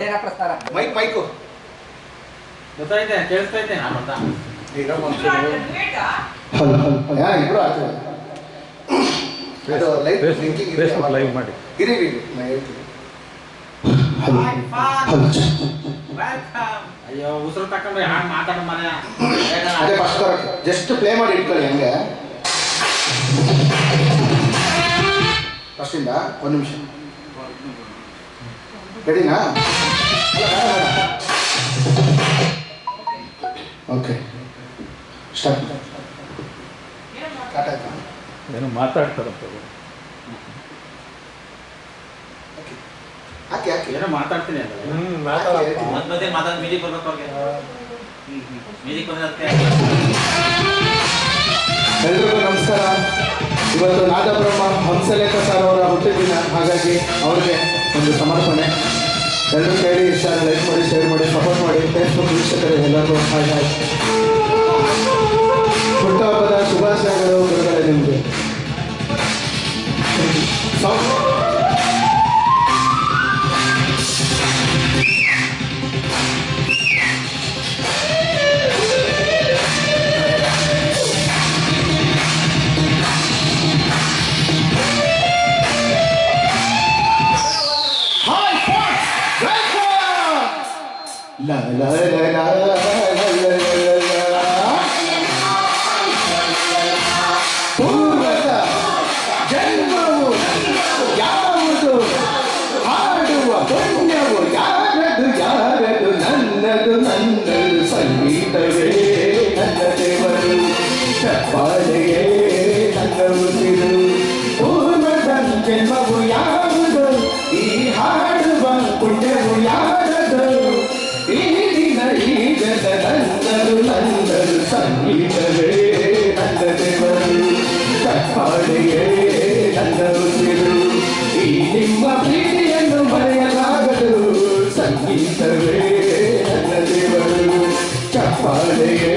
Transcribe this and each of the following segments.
ನೇರ ಪ್ರಸಾರ mic mike. ಗೊತ್ತಾಯ್ತೆ ಕೇಳಿಸ್ತೈತೆ ನಾನು ಅಂತ. ಈಗ ಇಬ್ರು ಆಚೆ ಫೇಸ್ಬುಕ್ ಲೈವ್ ಮಾಡಿ. ಇರಿ ಇರಿ ಇರಿ, ನಾ ಹೇಳ್ತೀನಿ. ಅಯ್ಯೋ ಉಸಿರು ತಕೊಂಡ್ರೆ ಹಾಗೆ ಮಾತಾಡ ಮನೆ. ಅದೇ ಫಸ್ಟ್ ಜಸ್ಟ್ ಪ್ಲೇ ಮಾಡಿ ಇಟ್ಕೊಳ್ಳಿ ಹಂಗೆ. ಫಸ್ಟಿಂದ ಒಂದು ನಿಮಿಷ. ರೆಡಿನಾ ಓಕೆ ಸ್ಟಾರ್ಟ್ ಏನೋ ಮಾತಾಡ್ತಾರಂತ ಹಾಕಿ ಹಾಕಿ ಏನೋ ಮಾತಾಡ್ತೀನಿ ಅಂದ್ರೆ ಹಾಕಿ. ಮತ್ ಮತ್ತೆ ಮಾತಾಡ್ ಮ್ಯೂಸಿಕ್ ಬರ್ಬೇಕು ಅವ್ರಿಗೆ. ಮ್ಯೂಸಿಕ್ ಬಂದಕ್ಕೆ ಎಲ್ರಿಗೂ ನಮಸ್ಕಾರ. ಇವತ್ತು ನಾದಬ್ರಹ್ಮ ಹಂಸಲೇಖ ಸರ್ ಅವರ ಹುಟ್ಟಿದಿನ ಹಾಗಾಗಿ ಅವ್ರಿಗೆ ಒಂದು ಸಮರ್ಪಣೆ. 这才叫做拍拍 ಪೂರ್ವದ ಜನ್ಮವು ಯಾವುದು ಹಾಡುವ ಪುಣ್ಯವು ಯಾರದು ಯಾರದು ನನ್ನದು ನನ್ನದು ಸಂಗೀತವೇ ನನ್ನ ದೇವರು ಚಪ್ಪಾಳೆಯೇ ನನ್ನ ಉಸಿರು ಪೂರ್ವದ ಜನ್ಮವು ಯಾವುದು ಈ ಹಾಡುವ ಪುಣ್ಯವು ಯಾರದು ಚಪ್ಪಾಳೆಯೇ ನನ್ನ ಉಸಿರು ಈ ನಿಮ್ಮ ಪ್ರೀತಿಯನ್ನು ಮರೆಯಲಾಗದು ಸಂಗೀತವೇ ನನ್ನ ದೇವರು ಚಪ್ಪಾಳೆಯೇ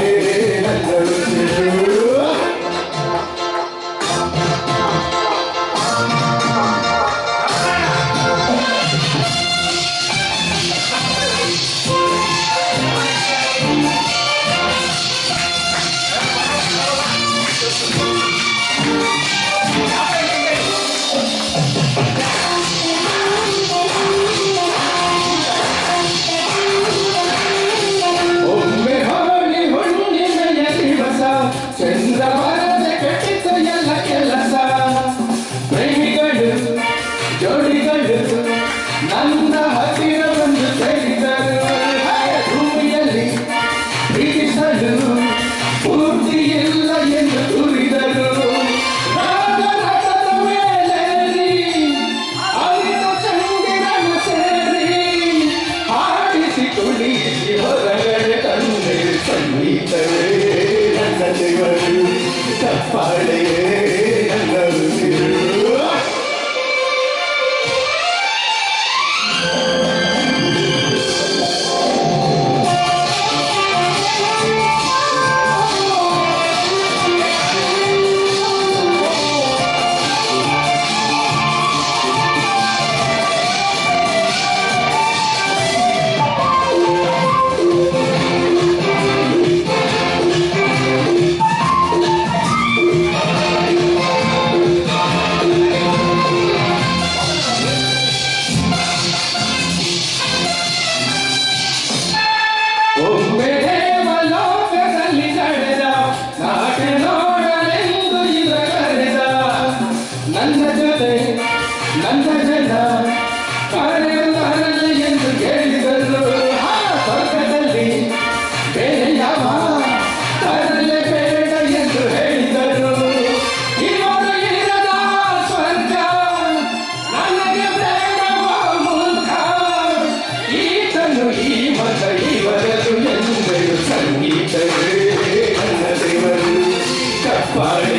ಚಪ್ಪಾಳೆಯೇ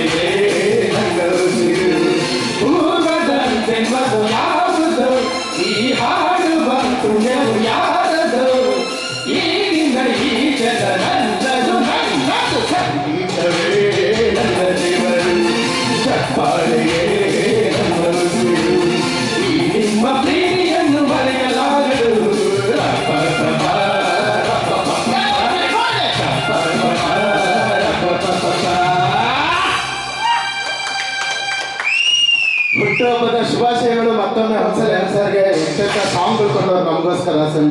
Oscar hace